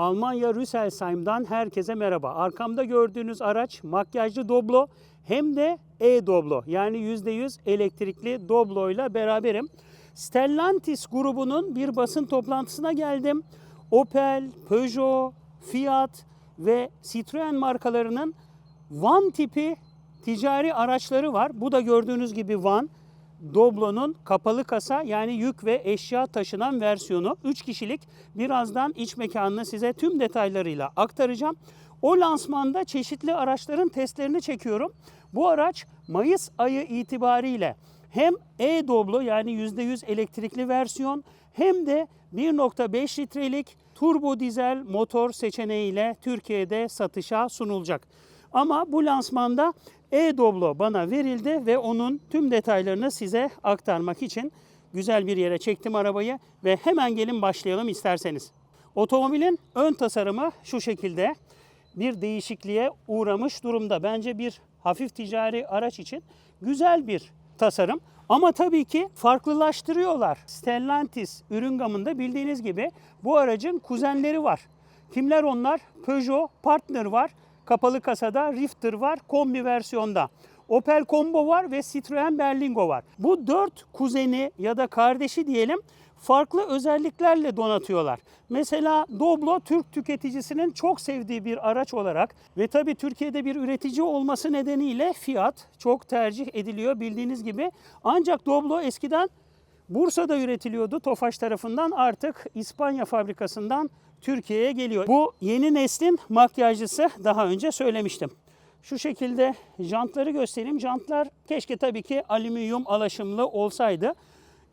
Almanya Rüsselsheim'dan herkese merhaba. Arkamda gördüğünüz araç makyajlı Doblo hem de e-Doblo yani %100 elektrikli Doblo ile beraberim. Stellantis grubunun bir basın toplantısına geldim. Opel, Peugeot, Fiat ve Citroen markalarının van tipi ticari araçları var. Bu da gördüğünüz gibi van. Doblo'nun kapalı kasa yani yük ve eşya taşınan versiyonu 3 kişilik. Birazdan iç mekanını size tüm detaylarıyla aktaracağım. O lansmanda çeşitli araçların testlerini çekiyorum. Bu araç Mayıs ayı itibariyle hem e-Doblo yani %100 elektrikli versiyon hem de 1.5 litrelik turbo dizel motor seçeneğiyle Türkiye'de satışa sunulacak. Ama bu lansmanda e-Doblo bana verildi ve onun tüm detaylarını size aktarmak için güzel bir yere çektim arabayı ve hemen gelin başlayalım isterseniz. Otomobilin ön tasarımı şu şekilde bir değişikliğe uğramış durumda. Bence bir hafif ticari araç için güzel bir tasarım. Ama tabii ki farklılaştırıyorlar. Stellantis ürün gamında bildiğiniz gibi bu aracın kuzenleri var. Kimler onlar? Peugeot Partner var. Kapalı kasada Rifter var kombi versiyonda. Opel Combo var ve Citroen Berlingo var. Bu dört kuzeni ya da kardeşi diyelim farklı özelliklerle donatıyorlar. Mesela Doblo Türk tüketicisinin çok sevdiği bir araç olarak ve tabii Türkiye'de bir üretici olması nedeniyle fiyat çok tercih ediliyor bildiğiniz gibi. Ancak Doblo eskiden Bursa'da üretiliyordu Tofaş tarafından artık İspanya fabrikasından Türkiye'ye geliyor. Bu yeni neslin makyajcısı daha önce söylemiştim. Şu şekilde jantları göstereyim. Jantlar keşke tabii ki alüminyum alaşımlı olsaydı.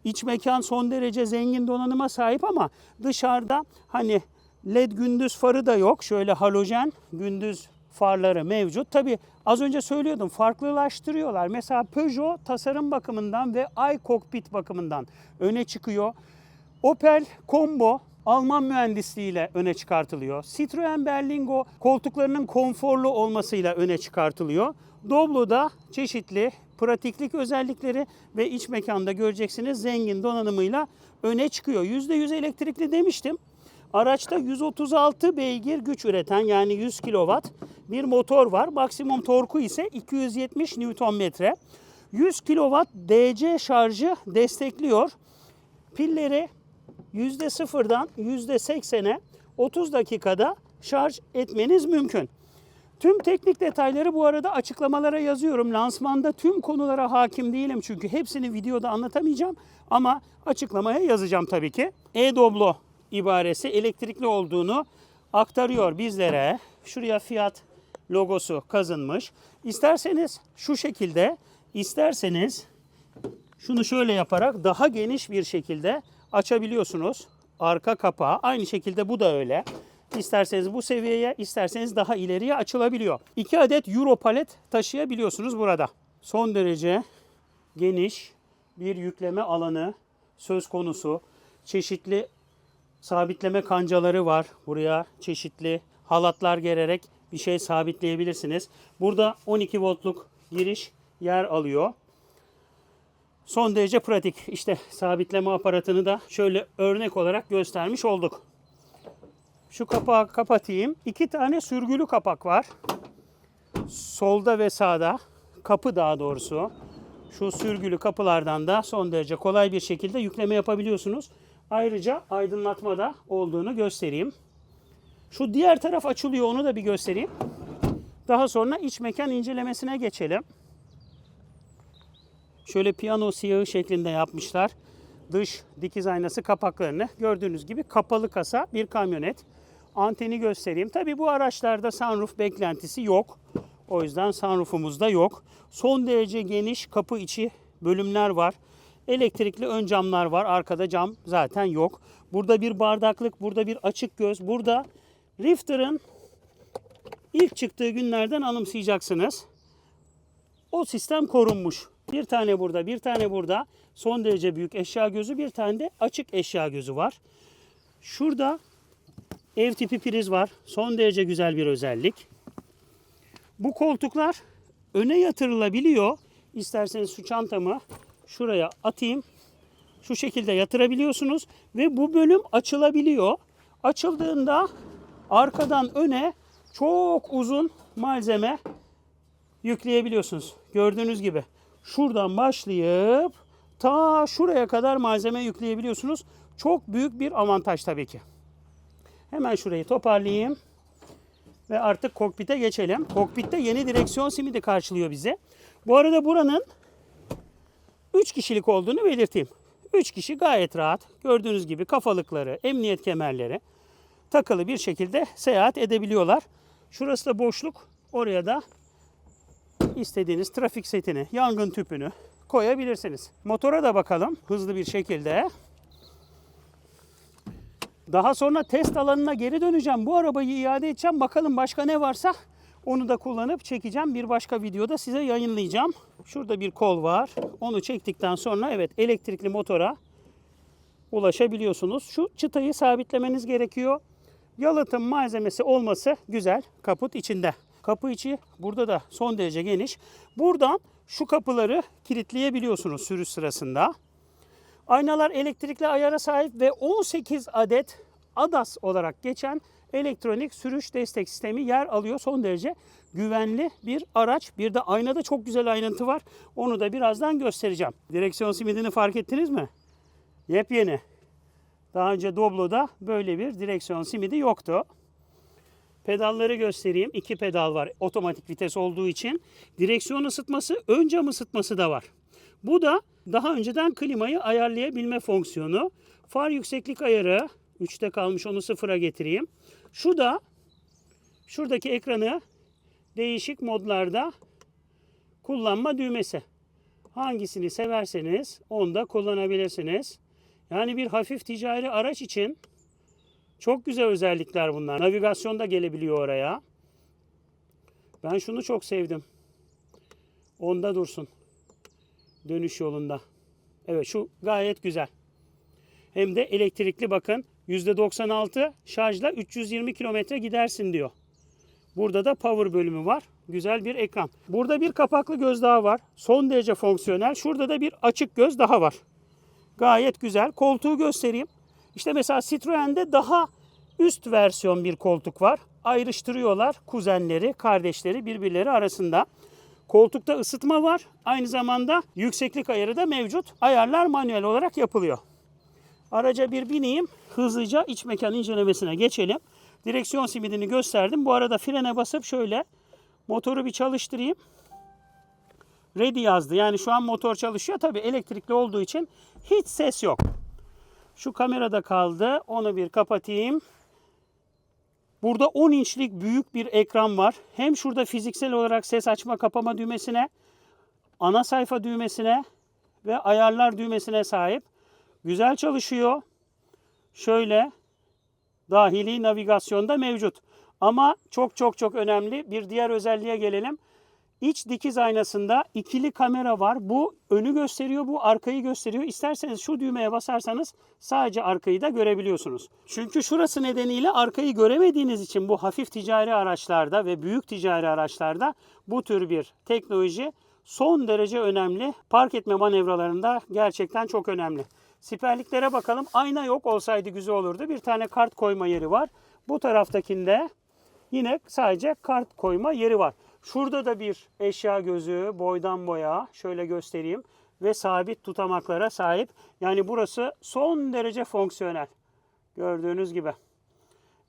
İç mekan son derece zengin donanıma sahip ama dışarıda hani led gündüz farı da yok. Şöyle halojen gündüz farları mevcut. Tabi az önce söylüyordum farklılaştırıyorlar. Mesela Peugeot tasarım bakımından ve iCockpit bakımından öne çıkıyor. Opel Combo Alman mühendisliğiyle öne çıkartılıyor. Citroen Berlingo koltuklarının konforlu olmasıyla öne çıkartılıyor. Doblo'da çeşitli pratiklik özellikleri ve iç mekanda göreceksiniz zengin donanımıyla öne çıkıyor. %100 elektrikli demiştim. Araçta 136 beygir güç üreten yani 100 kW bir motor var. Maksimum torku ise 270 Nm. 100 kW DC şarjı destekliyor. Pilleri %0'dan %80'e 30 dakikada şarj etmeniz mümkün. Tüm teknik detayları bu arada açıklamalara yazıyorum. Lansmanda tüm konulara hakim değilim çünkü hepsini videoda anlatamayacağım ama açıklamaya yazacağım tabii ki. E-Doblo ibaresi elektrikli olduğunu aktarıyor bizlere. Şuraya fiyat logosu kazınmış. İsterseniz şu şekilde, isterseniz şunu şöyle yaparak daha geniş bir şekilde açabiliyorsunuz. Arka kapağı aynı şekilde bu da öyle. İsterseniz bu seviyeye, isterseniz daha ileriye açılabiliyor. 2 adet Euro palet taşıyabiliyorsunuz burada. Son derece geniş bir yükleme alanı söz konusu. Çeşitli sabitleme kancaları var. Buraya çeşitli halatlar gererek bir şey sabitleyebilirsiniz. Burada 12 voltluk giriş yer alıyor. Son derece pratik. İşte sabitleme aparatını da şöyle örnek olarak göstermiş olduk. Şu kapağı kapatayım. İki tane sürgülü kapak var. Solda ve sağda. Kapı daha doğrusu. Şu sürgülü kapılardan da son derece kolay bir şekilde yükleme yapabiliyorsunuz. Ayrıca aydınlatma da olduğunu göstereyim. Şu diğer taraf açılıyor onu da bir göstereyim. Daha sonra iç mekan incelemesine geçelim. Şöyle piyano siyahı şeklinde yapmışlar. Dış dikiz aynası kapaklarını gördüğünüz gibi kapalı kasa bir kamyonet. Anteni göstereyim. Tabi bu araçlarda sunroof beklentisi yok. O yüzden sunroofumuz da yok. Son derece geniş kapı içi bölümler var. Elektrikli ön camlar var. Arkada cam zaten yok. Burada bir bardaklık, burada bir açık göz. Burada Rifter'ın ilk çıktığı günlerden anımsayacaksınız. O sistem korunmuş. Bir tane burada, bir tane burada. Son derece büyük eşya gözü, bir tane de açık eşya gözü var. Şurada ev tipi priz var. Son derece güzel bir özellik. Bu koltuklar öne yatırılabiliyor. İsterseniz şu çantamı şuraya atayım. Şu şekilde yatırabiliyorsunuz ve bu bölüm açılabiliyor. Açıldığında arkadan öne çok uzun malzeme yükleyebiliyorsunuz. Gördüğünüz gibi şuradan başlayıp ta şuraya kadar malzeme yükleyebiliyorsunuz. Çok büyük bir avantaj tabii ki. Hemen şurayı toparlayayım. Ve artık kokpite geçelim. Kokpitte yeni direksiyon simidi karşılıyor bizi. Bu arada buranın 3 kişilik olduğunu belirteyim. 3 kişi gayet rahat. Gördüğünüz gibi kafalıkları, emniyet kemerleri takılı bir şekilde seyahat edebiliyorlar. Şurası da boşluk. Oraya da istediğiniz trafik setini, yangın tüpünü koyabilirsiniz. Motora da bakalım hızlı bir şekilde. Daha sonra test alanına geri döneceğim. Bu arabayı iade edeceğim. Bakalım başka ne varsa onu da kullanıp çekeceğim. Bir başka videoda size yayınlayacağım. Şurada bir kol var. Onu çektikten sonra evet elektrikli motora ulaşabiliyorsunuz. Şu çıtayı sabitlemeniz gerekiyor. Yalıtım malzemesi olması güzel. Kaput içinde. Kapı içi burada da son derece geniş. Buradan şu kapıları kilitleyebiliyorsunuz sürüş sırasında. Aynalar elektrikli ayara sahip ve 18 adet ADAS olarak geçen elektronik sürüş destek sistemi yer alıyor. Son derece güvenli bir araç. Bir de aynada çok güzel ayrıntı var. Onu da birazdan göstereceğim. Direksiyon simidini fark ettiniz mi? Yepyeni. Daha önce Doblo'da böyle bir direksiyon simidi yoktu. Pedalları göstereyim. İki pedal var otomatik vites olduğu için. Direksiyon ısıtması, ön cam ısıtması da var. Bu da daha önceden klimayı ayarlayabilme fonksiyonu. Far yükseklik ayarı 3'te kalmış onu sıfıra getireyim. Şu da şuradaki ekranı değişik modlarda kullanma düğmesi. Hangisini severseniz onu da kullanabilirsiniz. Yani bir hafif ticari araç için çok güzel özellikler bunlar. Navigasyon da gelebiliyor oraya. Ben şunu çok sevdim. Onda dursun. Dönüş yolunda. Evet şu gayet güzel. Hem de elektrikli bakın. %96 şarjla 320 kilometre gidersin diyor. Burada da power bölümü var. Güzel bir ekran. Burada bir kapaklı göz daha var. Son derece fonksiyonel. Şurada da bir açık göz daha var. Gayet güzel. Koltuğu göstereyim. İşte mesela Citroen'de daha üst versiyon bir koltuk var. Ayrıştırıyorlar kuzenleri, kardeşleri birbirleri arasında. Koltukta ısıtma var. Aynı zamanda yükseklik ayarı da mevcut. Ayarlar manuel olarak yapılıyor. Araca bir bineyim. Hızlıca iç mekan incelemesine geçelim. Direksiyon simidini gösterdim. Bu arada frene basıp şöyle motoru bir çalıştırayım. Ready yazdı. Yani şu an motor çalışıyor. Tabii elektrikli olduğu için hiç ses yok. Şu kamerada kaldı. Onu bir kapatayım. Burada 10 inçlik büyük bir ekran var. Hem şurada fiziksel olarak ses açma kapama düğmesine, ana sayfa düğmesine ve ayarlar düğmesine sahip. Güzel çalışıyor. Şöyle dahili navigasyonda mevcut. Ama çok çok çok önemli bir diğer özelliğe gelelim. İç dikiz aynasında ikili kamera var. Bu önü gösteriyor, bu arkayı gösteriyor. İsterseniz şu düğmeye basarsanız sadece arkayı da görebiliyorsunuz. Çünkü şurası nedeniyle arkayı göremediğiniz için bu hafif ticari araçlarda ve büyük ticari araçlarda bu tür bir teknoloji son derece önemli. Park etme manevralarında gerçekten çok önemli. Siperliklere bakalım. Ayna yok olsaydı güzel olurdu. Bir tane kart koyma yeri var. Bu taraftakinde yine sadece kart koyma yeri var. Şurada da bir eşya gözü boydan boya şöyle göstereyim ve sabit tutamaklara sahip. Yani burası son derece fonksiyonel. Gördüğünüz gibi.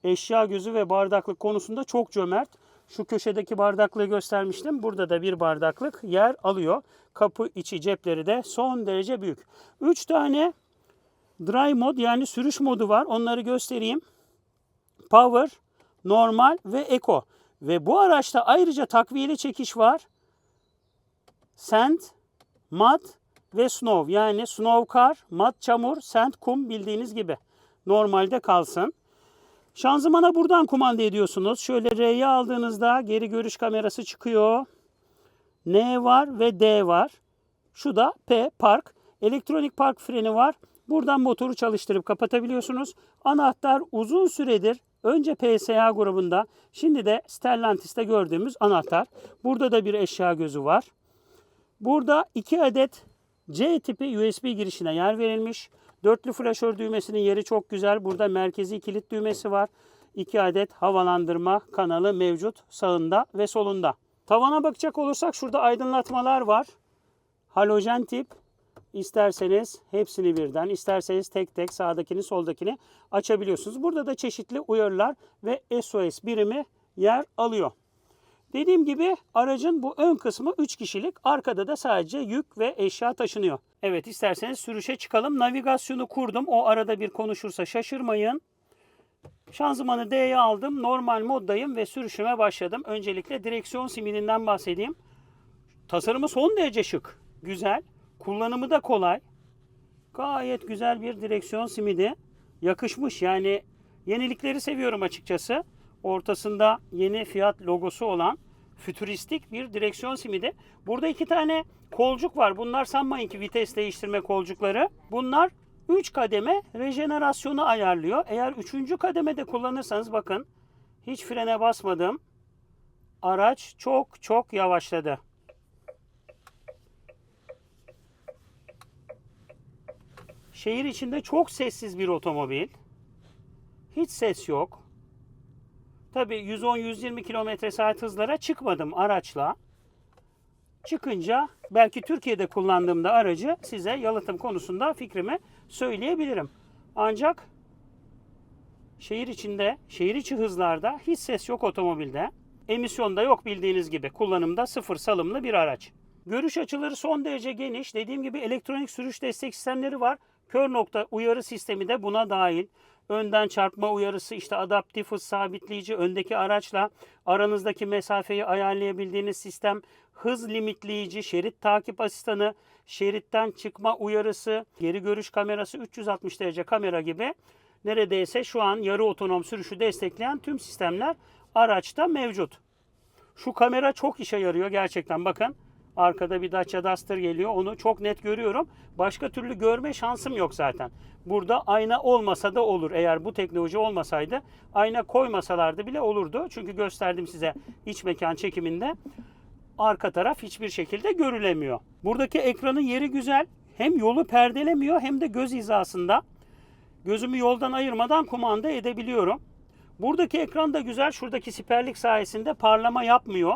Eşya gözü ve bardaklık konusunda çok cömert. Şu köşedeki bardaklığı göstermiştim. Burada da bir bardaklık yer alıyor. Kapı içi cepleri de son derece büyük. 3 tane dry mod yani sürüş modu var. Onları göstereyim. Power, normal ve eco. Ve bu araçta ayrıca takviyeli çekiş var. Sand, mud ve snow. Yani snow car, mud çamur, sand kum bildiğiniz gibi. Normalde kalsın. Şanzımana buradan kumanda ediyorsunuz. Şöyle R'yi aldığınızda geri görüş kamerası çıkıyor. N var ve D var. Şu da P park. Elektronik park freni var. Buradan motoru çalıştırıp kapatabiliyorsunuz. Anahtar uzun süredir önce PSA grubunda şimdi de Stellantis'te gördüğümüz anahtar. Burada da bir eşya gözü var. Burada iki adet C tipi USB girişine yer verilmiş. Dörtlü flaşör düğmesinin yeri çok güzel. Burada merkezi kilit düğmesi var. 2 adet havalandırma kanalı mevcut sağında ve solunda. Tavana bakacak olursak şurada aydınlatmalar var. Halojen tip. İsterseniz hepsini birden, isterseniz tek tek sağdakini soldakini açabiliyorsunuz. Burada da çeşitli uyarılar ve SOS birimi yer alıyor. Dediğim gibi aracın bu ön kısmı 3 kişilik, arkada da sadece yük ve eşya taşınıyor. Evet isterseniz sürüşe çıkalım. Navigasyonu kurdum. O arada bir konuşursa şaşırmayın. Şanzımanı D'ye aldım. Normal moddayım ve sürüşüme başladım. Öncelikle direksiyon simininden bahsedeyim. Tasarımı son derece şık. Güzel. Kullanımı da kolay. Gayet güzel bir direksiyon simidi. Yakışmış yani yenilikleri seviyorum açıkçası. Ortasında yeni Fiat logosu olan fütüristik bir direksiyon simidi. Burada iki tane kolcuk var. Bunlar sanmayın ki vites değiştirme kolcukları. Bunlar 3 kademe rejenerasyonu ayarlıyor. Eğer 3. kademede kullanırsanız bakın hiç frene basmadım. Araç çok çok yavaşladı. Şehir içinde çok sessiz bir otomobil. Hiç ses yok. Tabii 110-120 km saat hızlara çıkmadım araçla. Çıkınca belki Türkiye'de kullandığımda aracı size yalıtım konusunda fikrimi söyleyebilirim. Ancak şehir içinde, şehir içi hızlarda hiç ses yok otomobilde. Emisyonda yok bildiğiniz gibi. Kullanımda sıfır salımlı bir araç. Görüş açıları son derece geniş. Dediğim gibi elektronik sürüş destek sistemleri var. Kör nokta uyarı sistemi de buna dahil. Önden çarpma uyarısı, işte adaptif hız sabitleyici, öndeki araçla aranızdaki mesafeyi ayarlayabildiğiniz sistem, hız limitleyici, şerit takip asistanı, şeritten çıkma uyarısı, geri görüş kamerası, 360 derece kamera gibi neredeyse şu an yarı otonom sürüşü destekleyen tüm sistemler araçta mevcut. Şu kamera çok işe yarıyor gerçekten bakın. Arkada bir Dacia Duster geliyor. Onu çok net görüyorum. Başka türlü görme şansım yok zaten. Burada ayna olmasa da olur. Eğer bu teknoloji olmasaydı ayna koymasalardı bile olurdu. Çünkü gösterdim size iç mekan çekiminde. Arka taraf hiçbir şekilde görülemiyor. Buradaki ekranın yeri güzel. Hem yolu perdelemiyor hem de göz hizasında. Gözümü yoldan ayırmadan kumanda edebiliyorum. Buradaki ekran da güzel. Şuradaki siperlik sayesinde parlama yapmıyor.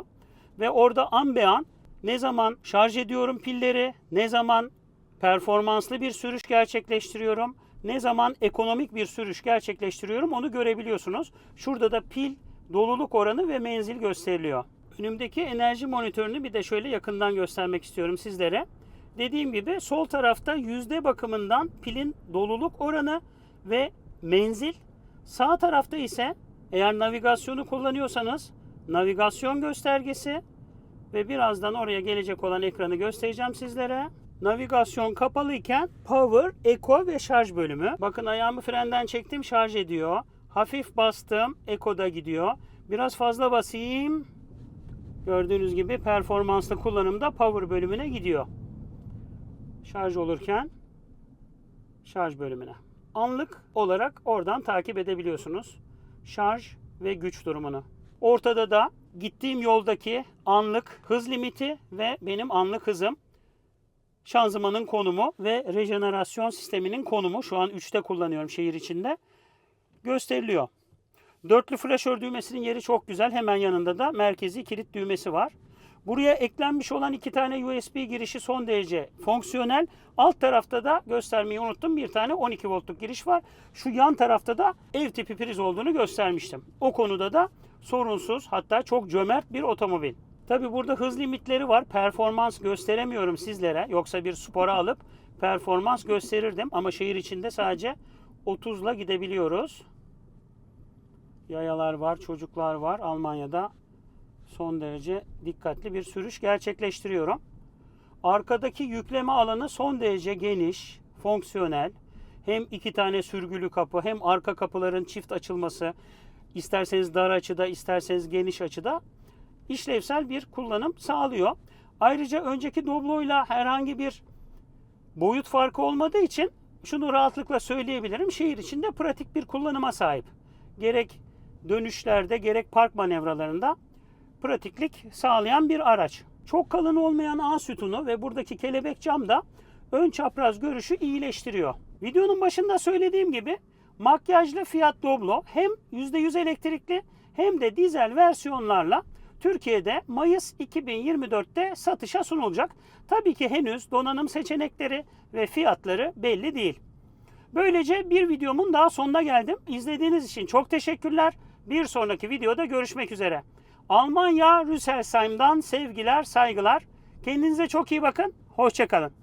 Ve orada an be an ne zaman şarj ediyorum pilleri, ne zaman performanslı bir sürüş gerçekleştiriyorum, ne zaman ekonomik bir sürüş gerçekleştiriyorum onu görebiliyorsunuz. Şurada da pil doluluk oranı ve menzil gösteriliyor. Önümdeki enerji monitörünü bir de şöyle yakından göstermek istiyorum sizlere. Dediğim gibi sol tarafta yüzde bakımından pilin doluluk oranı ve menzil. Sağ tarafta ise eğer navigasyonu kullanıyorsanız navigasyon göstergesi ve birazdan oraya gelecek olan ekranı göstereceğim sizlere. Navigasyon kapalı iken Power, Eco ve şarj bölümü. Bakın ayağımı frenden çektim şarj ediyor. Hafif bastım Eco'da gidiyor. Biraz fazla basayım. Gördüğünüz gibi performanslı kullanımda Power bölümüne gidiyor. Şarj olurken şarj bölümüne. Anlık olarak oradan takip edebiliyorsunuz. Şarj ve güç durumunu. Ortada da gittiğim yoldaki anlık hız limiti ve benim anlık hızım. Şanzımanın konumu ve rejenerasyon sisteminin konumu şu an 3'te kullanıyorum şehir içinde. Gösteriliyor. Dörtlü flaşör düğmesinin yeri çok güzel. Hemen yanında da merkezi kilit düğmesi var. Buraya eklenmiş olan iki tane USB girişi son derece fonksiyonel. Alt tarafta da göstermeyi unuttum. Bir tane 12 voltluk giriş var. Şu yan tarafta da ev tipi priz olduğunu göstermiştim. O konuda da sorunsuz hatta çok cömert bir otomobil. Tabi burada hız limitleri var. Performans gösteremiyorum sizlere. Yoksa bir spora alıp performans gösterirdim. Ama şehir içinde sadece 30 ile gidebiliyoruz. Yayalar var, çocuklar var. Almanya'da son derece dikkatli bir sürüş gerçekleştiriyorum. Arkadaki yükleme alanı son derece geniş, fonksiyonel. Hem iki tane sürgülü kapı hem arka kapıların çift açılması, isterseniz dar açıda, isterseniz geniş açıda işlevsel bir kullanım sağlıyor. Ayrıca önceki Doblo'yla herhangi bir boyut farkı olmadığı için şunu rahatlıkla söyleyebilirim. Şehir içinde pratik bir kullanıma sahip. Gerek dönüşlerde gerek park manevralarında pratiklik sağlayan bir araç. Çok kalın olmayan A sütunu ve buradaki kelebek cam da ön çapraz görüşü iyileştiriyor. Videonun başında söylediğim gibi Makyajlı Fiat Doblo hem %100 elektrikli hem de dizel versiyonlarla Türkiye'de Mayıs 2024'te satışa sunulacak. Tabii ki henüz donanım seçenekleri ve fiyatları belli değil. Böylece bir videomun daha sonuna geldim. İzlediğiniz için çok teşekkürler. Bir sonraki videoda görüşmek üzere. Almanya Rüsselsheim'dan sevgiler, saygılar. Kendinize çok iyi bakın. Hoşçakalın.